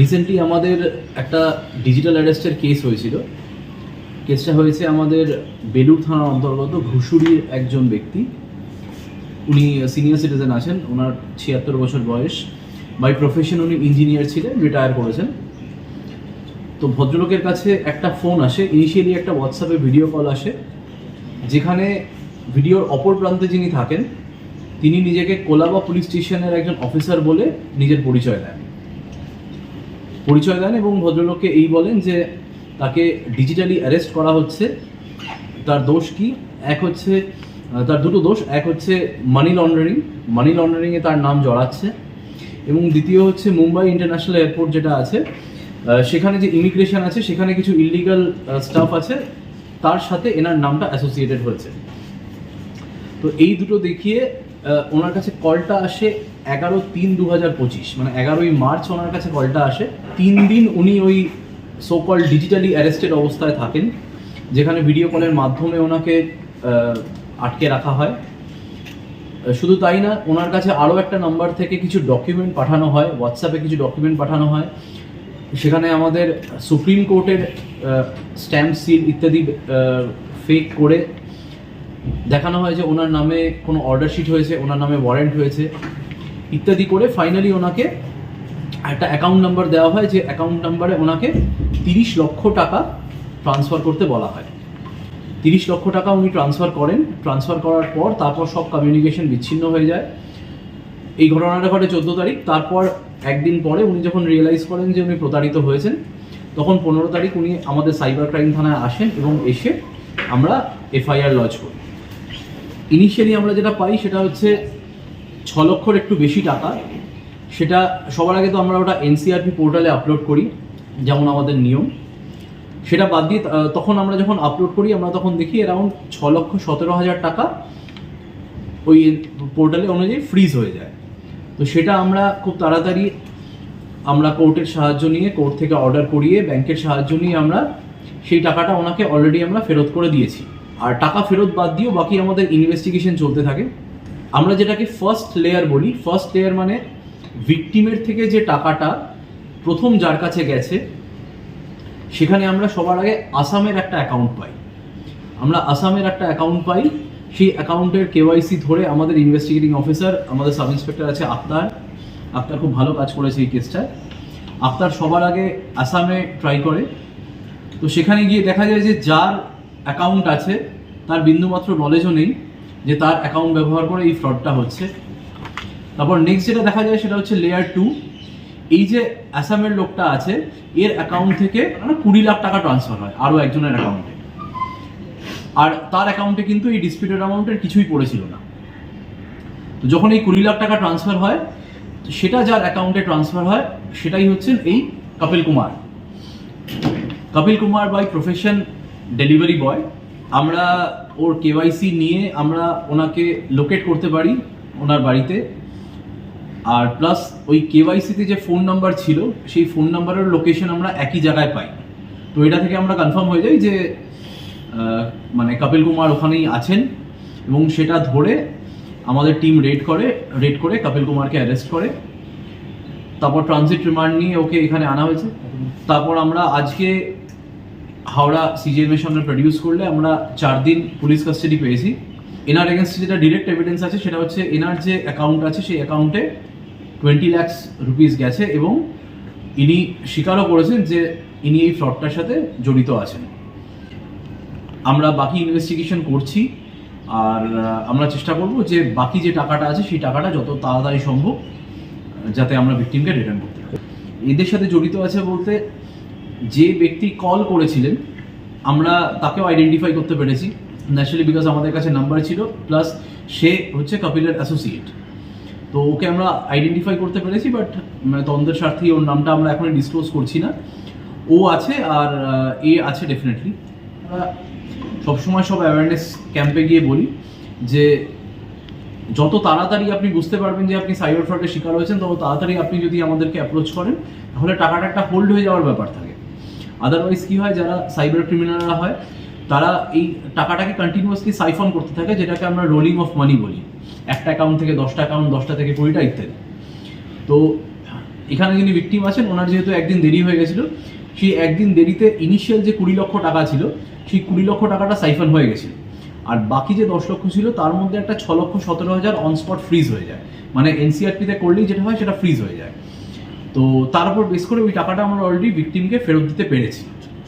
Recently আমাদের একটা digital অ্যারেস্টের case হয়েছিল। কেসটা হয়েছে আমাদের বেলুর থানার অন্তর্গত ঘুষুরির একজন ব্যক্তি। উনি সিনিয়র সিটিজেন আছেন, ওনার ছিয়াত্তর বছর বয়স। বাই প্রফেশন উনি ইঞ্জিনিয়ার ছিলেন রিটায়ার করেছেন। তো ভদ্রলোকের কাছে একটা ফোন আসে ইনিশিয়ালি একটা হোয়াটসঅ্যাপে ভিডিও কল আসে, যেখানে ভিডিওর অপর প্রান্তে যিনি থাকেন, তিনি নিজেকে কোলাবা পুলিশ স্টেশনের একজন অফিসার বলে নিজের পরিচয় দেন। পরিচয় দেন এবং ভদ্রলোককে এই বলেন যে তাকে ডিজিটালি অ্যারেস্ট করা হচ্ছে। তার দোষ কি? এক হচ্ছে তার দুটো দোষ। এক হচ্ছে মানি লন্ডারিং মানি লন্ডারিংয়ে তার নাম জড়াচ্ছে। এবং দ্বিতীয় হচ্ছে মুম্বাই ইন্টারন্যাশনাল এয়ারপোর্ট যেটা আছে সেখানে যে ইমিগ্রেশন আছে, সেখানে কিছু ইলিগাল স্টাফ আছে, তার সাথে এনার নামটা অ্যাসোসিয়েটেড হয়েছে। তো এই দুটো দেখিয়ে ওনার কাছে কলটা আসে এগারো তিন দু হাজার পঁচিশ। মানে এগারোই মার্চ ওনার কাছে কলটা আসে। তিন দিন উনি ওই সো কল ডিজিটালি অ্যারেস্টেড অবস্থায় থাকেন, যেখানে ভিডিও কলের মাধ্যমে ওনাকে আটকে রাখা হয়। শুধু তাই না, ওনার কাছে আরও একটা নাম্বার থেকে কিছু ডকুমেন্ট পাঠানো হয় হোয়াটসঅ্যাপে কিছু ডকুমেন্ট পাঠানো হয়। সেখানে আমাদের সুপ্রিম কোর্টের স্ট্যাম্প সিল ইত্যাদি ফেক করে দেখানো হয় যে ওনার নামে কোনো অর্ডার শিট হয়েছে, ওনার নামে ওয়ারেন্ট হয়েছে, ইত্যাদি করে ফাইনালি ওনাকে একটা অ্যাকাউন্ট নাম্বার দেওয়া হয় যে অ্যাকাউন্ট নাম্বারে ওনাকে তিরিশ লক্ষ টাকা ট্রান্সফার করতে বলা হয়। তিরিশ লক্ষ টাকা উনি ট্রান্সফার করেন ট্রান্সফার করার পর তারপর সব কমিউনিকেশন বিচ্ছিন্ন হয়ে যায়। এই ঘটনাটা ঘটে চোদ্দ তারিখ, তারপর একদিন পরে উনি যখন রিয়েলাইজ করেন যে উনি প্রতারিত হয়েছেন, তখন পনেরো তারিখ উনি আমাদের সাইবার ক্রাইম থানায় আসেন এবং এসে আমরা এফআইআর লজ করি। ইনিশিয়ালি আমরা যেটা পাই সেটা হচ্ছে ছ লক্ষর একটু বেশি টাকা। সেটা সবার আগে তো আমরা ওটা এনসিআরপি পোর্টালে আপলোড করি, যেমন আমাদের নিয়ম। সেটা বাদ দিয়ে তখন আমরা যখন আপলোড করি, আমরা তখন দেখি অ্যারাউন্ড ছ লক্ষ সতেরো হাজার টাকা ওই পোর্টালে অনুযায়ী ফ্রিজ হয়ে যায়। তো সেটা আমরা খুব তাড়াতাড়ি আমরা কোর্টের সাহায্য নিয়ে কোর্ট থেকে অর্ডার করিয়ে ব্যাংকের সাহায্য নিয়ে আমরা সেই টাকাটা ওনাকে অলরেডি আমরা ফেরত করে দিয়েছি। আর টাকা ফেরত বাদ দিয়েও বাকি আমাদের ইনভেস্টিগেশন চলতে থাকে। আমরা যেটাকে ফার্স্ট লেয়ার বলি ফার্স্ট লেয়ার মানে ভিকটিমের থেকে যে টাকাটা প্রথম যার কাছে গেছে, সেখানে আমরা সবার আগে আসামের একটা অ্যাকাউন্ট পাই। আমরা আসামের একটা অ্যাকাউন্ট পাই, সেই অ্যাকাউন্টের কেওয়াইসি ধরে আমাদের ইনভেস্টিগেটিং অফিসার আমাদের সাব ইন্সপেক্টর আছে আক্তার। আক্তার খুব ভালো কাজ করেছে এই কেসটায় আক্তার সবার আগে আসামে ট্রাই করে। তো সেখানে গিয়ে দেখা যায় যে যার অ্যাকাউন্ট আছে, তার বিন্দুমাত্র নলেজও নেই যে তার অ্যাকাউন্ট ব্যবহার করে এই ফ্রডটা হচ্ছে। তারপর নেক্সট যেটা দেখা যায় সেটা হচ্ছে লেয়ার টু এই যে অ্যাসামের লোকটা আছে, এর অ্যাকাউন্ট থেকে মানে কুড়ি লাখ টাকা ট্রান্সফার হয়, আরও একজনের অ্যাকাউন্টে আর তার অ্যাকাউন্টে কিন্তু এই ডিসপিউটেড অ্যামাউন্টের কিছুই পড়েছিল না। তো যখন এই কুড়ি লাখ টাকা ট্রান্সফার হয় সেটা যার অ্যাকাউন্টে ট্রান্সফার হয়, সেটাই হচ্ছেন এই Kapil Kumar Kapil Kumar by profession delivery boy আমরা ওর কেওয়াইসি নিয়ে আমরা ওনাকে লোকেট করতে পারি ওনার বাড়িতে। আর প্লাস ওই কেওয়াইসিতে যে ফোন নাম্বার ছিল, সেই ফোন নাম্বারের লোকেশন আমরা একই জায়গায় পাই। তো এটা থেকে আমরা কনফার্ম হয়ে যাই যে মানে কপিল কুমার ওখানেই আছেন এবং সেটা ধরে আমাদের টিম রেড করে রেড করে কপিল কুমারকে অ্যারেস্ট করে। তারপর ট্রানজিট রিমান্ড নিয়ে ওকে এখানে আনা হয়েছে। তারপর আমরা আজকে হাওড়া সিজিএম এর সামনে প্রডিউস করলে আমরা চার দিন পুলিশ কাস্টাডি পেয়েছি। এনার এগেনস্টে যেটা ডিরেক্ট এভিডেন্স আছে, সেটা হচ্ছে এনার যে অ্যাকাউন্ট আছে, সেই অ্যাকাউন্টে টোয়েন্টি ল্যাক্স রুপিস গেছে এবং ইনি স্বীকারও করেছেন যে ইনি এই ফ্রডটার সাথে জড়িত আছেন। আমরা বাকি ইনভেস্টিগেশন করছি, আর আমরা চেষ্টা করব যে বাকি যে টাকাটা আছে, সেই টাকাটা যত তাড়াতাড়ি সম্ভব, যাতে আমরা ভিকটিমকে রিটার্ন করতে পারি। এদের সাথে জড়িত আছে বলতে যে ব্যক্তি কল করেছিলেন, আমরা তাকেও আইডেন্টিফাই করতে পেরেছি ন্যাচারালি বিকজ আমাদের কাছে নাম্বার ছিল প্লাস সে হচ্ছে কপিলের অ্যাসোসিয়েট তো ওকে আমরা আইডেন্টিফাই করতে পেরেছি বাট মানে তন্দ্রের স্বার্থে ওর নামটা আমরা এখন ডিসক্লোজ করছি না। ও আছে আর এ আছে ডেফিনেটলি সবসময় সব অ্যাওয়ারনেস ক্যাম্পে গিয়ে বলি যে, যত তাড়াতাড়ি আপনি বুঝতে পারবেন যে আপনি সাইবার ফ্রডের শিকার হয়েছেন, তত তাড়াতাড়ি আপনি যদি আমাদেরকে অ্যাপ্রোচ করেন, তাহলে টাকাটা একটা হোল্ড হয়ে যাওয়ার ব্যাপার থাকে। আদারওয়াইজ কি হয়, যারা সাইবার ক্রিমিনালরা হয়, তারা এই টাকাটাকে কন্টিনিউয়াসলি সাইফন করতে থাকে, যেটাকে আমরা রোলিং অফ মানি বলি। একটা অ্যাকাউন্ট থেকে দশটা অ্যাকাউন্ট দশটা থেকে কুড়িটা ইত্যাদি। তো এখানে যিনি ভিকটিম আছেন, ওনার যেহেতু একদিন দেরি হয়ে গেছিল সেই একদিন দেরিতে ইনিশিয়াল যে কুড়ি লক্ষ টাকা ছিল, সেই কুড়ি লক্ষ টাকাটা সাইফন হয়ে গেছিল। আর বাকি যে দশ লক্ষ ছিল, তার মধ্যে একটা ছ লক্ষ সতেরো হাজার অন স্পট ফ্রিজ হয়ে যায়। মানে এনসিআরপিতে করলেই যেটা হয়, সেটা ফ্রিজ হয়ে যায়। তো তার উপর বেস করে ওই টাকাটা আমরা অলরেডি ভিকটিমকে ফেরত দিতে পেরেছি।